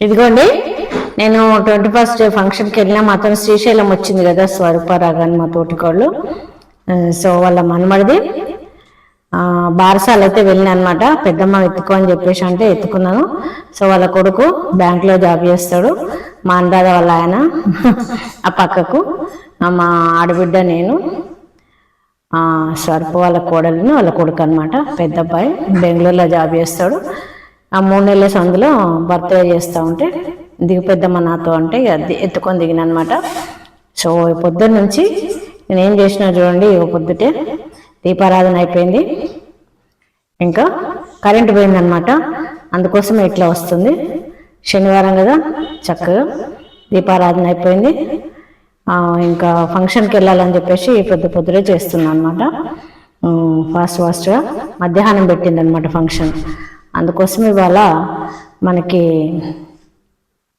ఇదిగోండి నేను twenty first ఫంక్షన్కి వెళ్ళినా మాతో శ్రీశైలం వచ్చింది కదా స్వరూపరాగాన్ని మా తోటికోళ్ళు. సో వాళ్ళ మనమడిది. బారసాలు అయితే వెళ్ళిన అనమాట పెద్దమ్మ ఎత్తుకో అని చెప్పేసి అంటే ఎత్తుకున్నాను సో వాళ్ళ కొడుకు బ్యాంక్లో జాబ్ చేస్తాడు. మా అందాద వాళ్ళ ఆయన ఆ పక్కకు. మా ఆడబిడ్డ నేను. ఆ, స్వరూప వాళ్ళ కోడలిని వాళ్ళ కొడుకు అనమాట పెద్ద అబ్బాయి. బెంగళూరులో జాబ్ చేస్తాడు. ఆ మూడు నెలల సందులో బర్త్డే చేస్తూ ఉంటే దిగు పెద్దమ్మ నాతో అంటే ఇక ఎత్తుకొని దిగిన అనమాట సో పొద్దున్న నుంచి నేనేం చేసినా చూడండి ఓ పొద్దుటే దీపారాధన అయిపోయింది. ఇంకా కరెంట్ పోయిందనమాట. అందుకోసం ఇట్లా వస్తుంది. శనివారం కదా చక్కగా దీపారాధన అయిపోయింది. ఇంకా ఫంక్షన్కి వెళ్ళాలని చెప్పేసి పొద్దు పొద్దురే చేస్తున్నాను అనమాట ఫాస్ట్ ఫాస్ట్గా మధ్యాహ్నం పెట్టింది అనమాట ఫంక్షన్. అందుకోసం ఇవాళ మనకి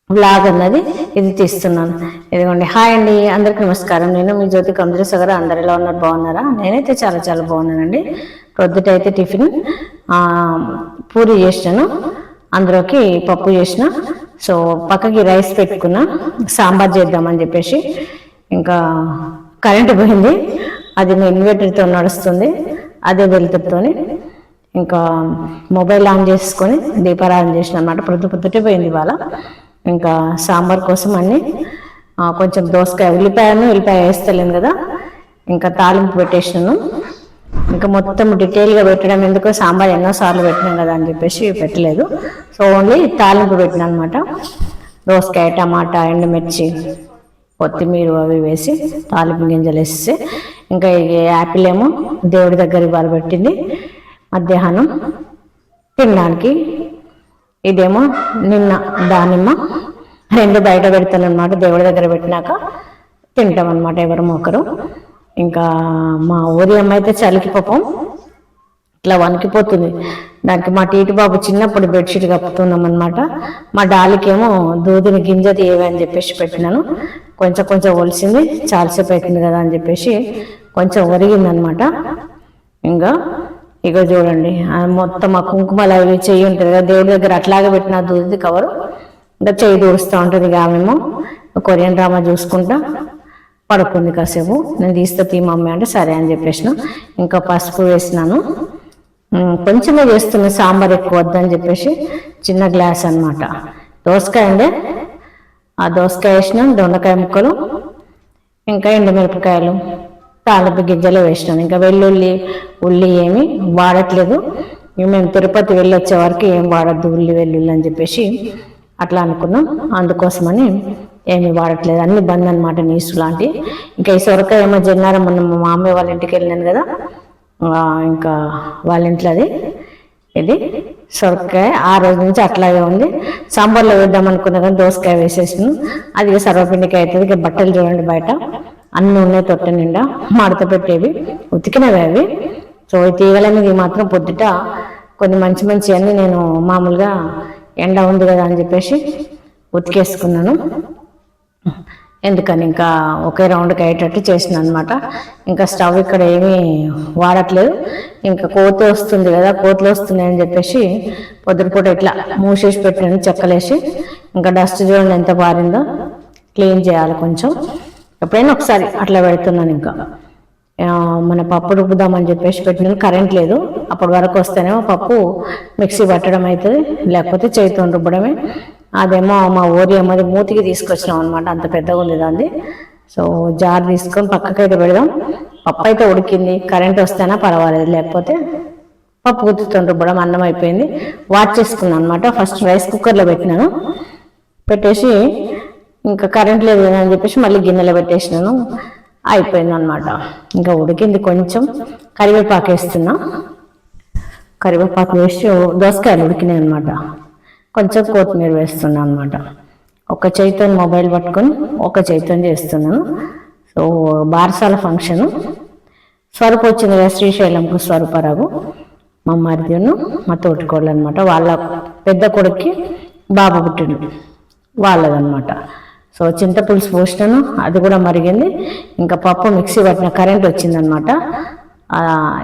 బ్లాగ్ అన్నది ఇది తీస్తున్నాను. ఇదిగోండి హాయ్ అండి అందరికి నమస్కారం. నేను మీ జ్యోతి కంద్రస గారు అందరు ఎలా ఉన్నారు బాగున్నారా? నేనైతే చాలా చాలా బాగున్నానండి. పొద్దుటైతే టిఫిన్ పూరి చేసినాను అందులోకి పప్పు చేసిన. సో పక్కకి రైస్ పెట్టుకున్నా. సాంబార్ చేద్దామని చెప్పేసి ఇంకా కరెంటు పోయింది. అది మీ ఇన్వర్టర్తో నడుస్తుంది. అదే వెలుతురుతోనే ఇంకా మొబైల్ ఆన్ చేసుకొని దీపారాధన చేసిన అనమాట పొద్దు పొద్దుటే పోయింది ఇవాళ. ఇంకా సాంబార్ కోసం అన్ని కొంచెం దోసకాయ ఉల్లిపాయను ఉల్లిపాయ వేస్తలేను కదా. ఇంకా తాలింపు పెట్టేసినాను. ఇంకా మొత్తం డీటెయిల్గా పెట్టడం ఎందుకో సాంబార్ ఎన్నోసార్లు పెట్టినాం కదా అని చెప్పేసి పెట్టలేదు. సో ఓన్లీ తాలింపు పెట్టినా అనమాట దోసకాయ టమాటా ఎండుమిర్చి కొత్తిమీర అవి వేసి తాలింపు గింజలు వేసి ఇంకా ఈ యాపిల్ ఏమో దేవుడి దగ్గర ఇవాళ పెట్టింది. మధ్యాహ్నం తినడానికి. ఇదేమో నిన్న దానిమ్మ. రెండు బయట పెడతానమాట దేవుడి దగ్గర పెట్టినాక తింటాం అనమాట ఎవరు ఒకరు. ఇంకా మా ఊరి అమ్మ అయితే చలికి పాపం ఇట్లా వణికిపోతుంది. దానికి మా టీటి బాబు చిన్నప్పుడు బెడ్షీట్ కప్పుతున్నాం అనమాట మా డాలికేమో దూదిని గింజ తీయవే చెప్పేసి పెట్టినాను. కొంచెం కొంచెం ఒలిసింది చాలాసేపు అవుతుంది కదా అని చెప్పేసి కొంచెం ఒరిగిందనమాట ఇంకా ఇక చూడండి మొత్తం ఆ కుంకుమలు అవి చెయ్యి ఉంటుంది కదా దేవుడి దగ్గర అట్లాగే పెట్టిన దూది కవరు. ఇంకా చెయ్యి దూరుస్తూ ఉంటుంది ఇక ఆమెమో. కొరియన్ డ్రామా చూసుకుంటా. పడుకుంది కాసేపు. నేను తీస్తే తీ మమ్మీ అంటే సరే అని చెప్పేసిన. ఇంకా పసుపు వేసినాను. కొంచెమే చేస్తున్నా సాంబార్ ఎక్కువ వద్దని చెప్పేసి చిన్న గ్లాస్ అనమాట దోసకాయ అండి. ఆ దోసకాయ వేసినాం దొండకాయ ముక్కలు ఇంకా ఎండుమిరపకాయలు. తాలింపు గింజలు వేసినాను ఇంకా వెల్లుల్లి ఉల్లి ఏమి వాడట్లేదు. మేము తిరుపతి వెళ్ళి వచ్చే వరకు ఏం వాడద్దు ఉల్లి వెల్లుల్లి అని చెప్పేసి అట్లా అనుకున్నాం. అందుకోసమని ఏమి వాడట్లేదు. అన్ని బంద్ అనమాట నీసు లాంటి ఇంకా ఈ సొరకాయ ఏమో జన్నారం మొన్న మా మామయ్య వాళ్ళ ఇంటికి వెళ్ళాను కదా. ఇంకా వాళ్ళ ఇంట్లో అది. ఇది సొరకాయ. ఆ రోజు నుంచి అట్లాగే ఉంది. సాంబార్లో వేద్దాం అనుకున్నా కానీ దోసకాయ వేసేసాను. అది సర్వపిండికాయ అవుతుంది. ఇక బట్టలు చూడండి బయట. అన్ని ఉన్నాయి తొట్ట నిండా మడత పెట్టేవి ఉతికినవి అవి. సో ఈ తీగలనేది మాత్రం పొద్దుట కొన్ని మంచి మంచి అన్ని నేను మామూలుగా ఎండ ఉంది కదా అని చెప్పేసి ఉతికేసుకున్నాను. ఎందుకని ఇంకా ఒకే రౌండ్కి అయ్యేటట్టు చేసిన అనమాట ఇంకా స్టవ్ ఇక్కడ ఏమీ వాడట్లేదు. ఇంకా కోత వస్తుంది కదా కోతులు వస్తున్నాయి అని చెప్పేసి పొద్దుపూట ఇట్లా మూసేసి పెట్టాను చెక్కలేసి. ఇంకా డస్ట్ చూడండి ఎంత పారిందో. క్లీన్ చేయాలి కొంచెం. ఎప్పుడైనా ఒకసారి అట్లా పెడుతున్నాను ఇంకా. మన పప్పు రుబ్బుదామని చెప్పేసి పెట్టినాను కరెంట్ లేదు. అప్పటి వరకు వస్తేనేమో పప్పు మిక్సీ పట్టడం అవుతుంది లేకపోతే చేతితో రుబ్బడమే. అదేమో మా ఊరి అమ్మది మూతికి తీసుకొచ్చినాం అనమాట అంత పెద్దగా ఉంది దాన్ని సో జార్ తీసుకొని పక్కకైతే పెడదాం. పప్పు అయితే ఉడికింది కరెంట్ వస్తేనా పర్వాలేదు లేకపోతే పప్పు గుత్తుతో రుబ్బడం అన్నం అయిపోయింది. వాచ్ చేసుకున్నాను అనమాట ఫస్ట్ రైస్ కుక్కర్లో పెట్టినాను. పెట్టేసి ఇంకా కరెంట్ లేదు కదా అని చెప్పేసి మళ్ళీ గిన్నెలో పెట్టేసినాను. అయిపోయింది అనమాట ఇంకా ఉడికింది కొంచెం. కరివేపాకు వేస్తున్నా. కరివేపాకు వేసి దోసకాయలు ఉడికినాయి అనమాట కొంచెం కొత్తిమీర వేస్తున్నా అనమాట ఒక చేతితో మొబైల్ పట్టుకొని ఒక చేతితో చేస్తున్నాను. సో బారసాల ఫంక్షను స్వరూప వచ్చింది కదా శ్రీశైలంకు స్వరూపరావు. మా మరిదిను మా తోటికోళ్ళు అనమాట వాళ్ళ పెద్ద కొడుక్కి బాబు పుట్టిండు. వాళ్ళదనమాట సో చింతపులుసు పోసినాను అది కూడా మరిగింది. ఇంకా పప్పు మిక్సీ పట్టిన కరెంట్ వచ్చిందనమాట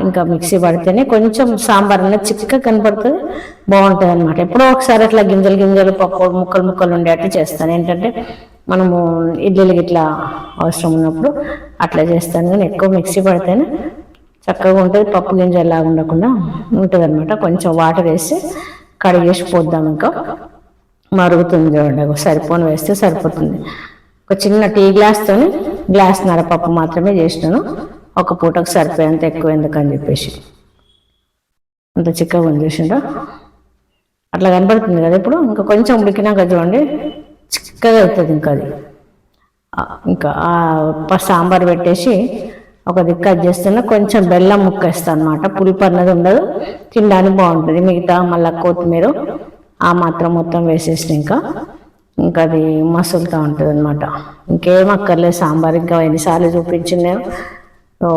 ఇంకా మిక్సీ పడితేనే కొంచెం సాంబార్ అనేది చిక్క కనపడుతుంది బాగుంటుంది అనమాట ఎప్పుడో ఒకసారి అట్లా గింజలు గింజలు పప్పు ముక్కలు ముక్కలు ఉండేట్టు చేస్తాను. ఏంటంటే మనము ఇడ్లీలకి ఇట్లా అవసరం ఉన్నప్పుడు అట్లా చేస్తాను కానీ ఎక్కువ మిక్సీ పడితేనే చక్కగా ఉంటుంది. పప్పు గింజల్లాగా ఉండకుండా ఉంటుంది అనమాట కొంచెం వాటర్ వేసి కడిగేసి పోద్దాం ఇంకా. మరుగుతుంది చూడండి. ఒక వేస్తే సరిపోతుంది. ఒక చిన్న టీ గ్లాస్తో గ్లాస్ నరపప్పు మాత్రమే చేసినాను. ఒక పూటకు సరిపోయేంత ఎక్కువ ఎందుకని చెప్పేసి. అంత చిక్కగా ఉంది చూసిండ్రా? అట్లా కనపడుతుంది కదా ఇప్పుడు? ఇంకా కొంచెం ఉడికినాక చూడండి చిక్కగా అవుతుంది ఇంకా అది. ఇంకా ఆ సాంబార్ పెట్టేసి ఒక దిక్కు చేస్తున్నా కొంచెం బెల్లం ముక్కేస్తాను అనమాట పులుపు అన్నది ఉండదు. తినడానికి బాగుంటుంది. మిగతా మళ్ళీ కొత్తిమీర ఆ మాత్రం మొత్తం వేసేసిన ఇంకా. ఇంకా అది మసులుతూ ఉంటుంది అనమాట ఇంకేం అక్కర్లేదు సాంబార్ ఇంకా ఎన్నిసార్లు చూపించింది నేను ఓ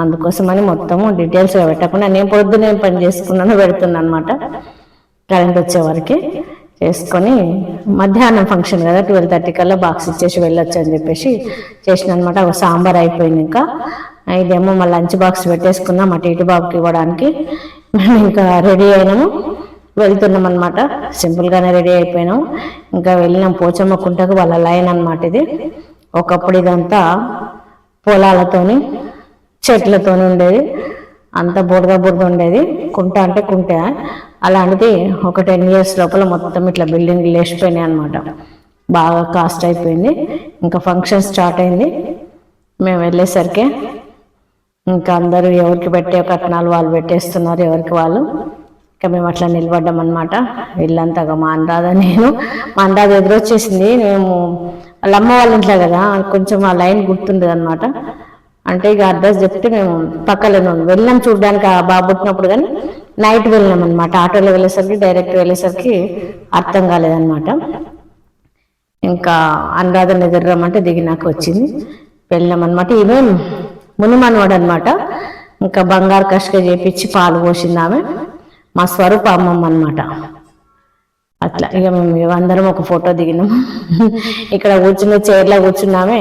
అందుకోసమని మొత్తము డీటెయిల్స్గా పెట్టకుండా నేను పొద్దున ఏం పని చేసుకున్నానో పెడుతున్నాను అనమాట కరెంట్ వచ్చేవరకు చేసుకొని మధ్యాహ్నం ఫంక్షన్ కదా ట్వెల్వ్ థర్టీ కల్లా బాక్స్ ఇచ్చేసి వెళ్ళొచ్చు అని చెప్పేసి చేసిన అనమాట ఒక సాంబార్ అయిపోయింది ఇంకా. ఇదేమో మా లంచ్ బాక్స్ పెట్టేసుకున్నాం అటు ఇటు బాబుకి ఇవ్వడానికి. మేము ఇంకా రెడీ అయినాము. వెళ్తున్నాం అనమాట సింపుల్గానే రెడీ అయిపోయినాం. ఇంకా వెళ్ళినాం పోచమ్మ కుంటకు వాళ్ళ లైన్ అనమాట ఇది. ఒకప్పుడు ఇదంతా పొలాలతోని చెట్లతోని ఉండేది. అంత బురద బురద ఉండేది. కుంట అంటే కుంట. అలాంటిది ఒక టెన్ ఇయర్స్ లోపల మొత్తం ఇట్లా బిల్డింగ్ లేచిపోయినాయి అనమాట బాగా కాస్ట్ అయిపోయింది. ఇంకా ఫంక్షన్ స్టార్ట్ అయింది. మేము వెళ్ళేసరికి ఇంకా అందరూ ఎవరికి పెట్టే కట్నాలు వాళ్ళు పెట్టేస్తున్నారు ఎవరికి వాళ్ళు. ఇంకా మేము అట్లా నిలబడ్డాం అనమాట వీళ్ళంతగా మా అనురాధ నేను. మా అనురాధ ఎదురొచ్చేసింది. మేము వాళ్ళ అమ్మ వాళ్ళ ఇంట్లో కదా కొంచెం ఆ లైన్ గుర్తుండదు అనమాట అంటే ఇక అడ్రస్ చెప్తే మేము పక్కనే వెళ్ళాం చూడడానికి ఆ బాబు పుట్టినప్పుడు కానీ నైట్ వెళ్ళాం అనమాట ఆటోలో వెళ్ళేసరికి డైరెక్ట్ వెళ్ళేసరికి అర్థం కాలేదన్నమాట. ఇంకా అనురాధన ఎదురమ్మంటే దిగినాక వచ్చింది. వెళ్ళాం అనమాట ఈమె మునిమనవాడు అనమాట ఇంకా బంగారు కష్క చేపించి పాలు పోసింది ఆమె. మా స్వరూప అమ్మమ్మ అనమాట అట్లా ఇక మేము అందరం ఒక ఫోటో దిగినాం. ఇక్కడ కూర్చుని చైర్లో కూర్చున్నామే.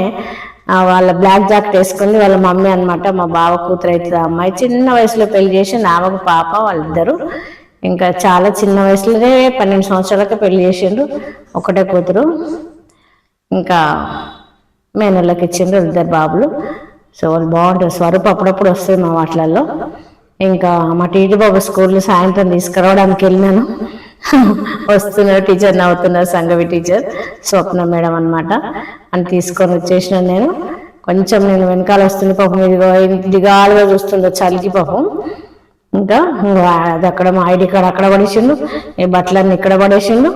వాళ్ళ బ్లాక్ జాకెట్ వేసుకుంది వాళ్ళ మమ్మీ అనమాట మా బావ కూతురు అవుతుంది అమ్మాయి. చిన్న వయసులో పెళ్ళి చేసి నామకు పాప వాళ్ళిద్దరు. ఇంకా చాలా చిన్న వయసులోనే పన్నెండు సంవత్సరాలకే పెళ్ళి చేసిండ్రు ఒకటే కూతురు. ఇంకా మేనళ్ళకి ఇచ్చిండ్రు ఇద్దరు బాబులు. సో వాళ్ళు బాగుంటారు. స్వరూప్ అప్పుడప్పుడు వస్తుంది మా వాటిలలో ఇంకా మా టీటీ బాబు స్కూల్లో సాయంత్రం తీసుకురావడానికి వెళ్ళినాను. వస్తున్నారు టీచర్ నవ్వుతున్నారు సంగవి టీచర్ స్వప్న మేడం అన్నమాట. అని తీసుకొని వచ్చేసిన నేను. కొంచెం నేను వెనకాల వస్తుంది పాపం ఇదిగో దిగాలుగా చూస్తుందో చలికి పాపం. ఇంకా ఇంకా అది అక్కడ మా ఐడి కార్డ్ అక్కడ పడేసిండు ఈ బట్టలన్నీ ఇక్కడ పడేసిండు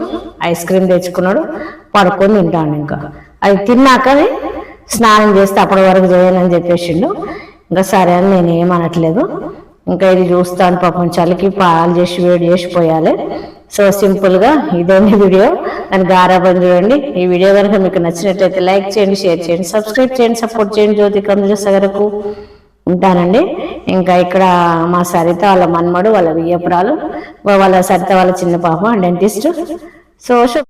ఐస్ క్రీమ్ తెచ్చుకున్నాడు పడుకొని తింటాను ఇంకా. అది తిన్నాక స్నానం చేస్తే అప్పటి వరకు చేయనని చెప్పేసిండు. ఇంకా సరే అని నేను ఏమనట్లేదు. ఇంకా ఇది చూస్తాను పాపం చలికి పాలు చేసి వేడి చేసి పోయాలి. సో సింపుల్గా ఇదండి వీడియో. అని గారాబం చూడండి. ఈ వీడియో కనుక మీకు నచ్చినట్లయితే లైక్ చేయండి షేర్ చేయండి సబ్స్క్రైబ్ చేయండి సపోర్ట్ చేయండి జ్యోతి కందుల సగరకు. ఉంటానండి. ఇంకా ఇక్కడ మా సరిత వాళ్ళ మన్మడు వాళ్ళ వియ్యపురాలు వాళ్ళ సరిత వాళ్ళ చిన్న పాప డెంటిస్ట్. సో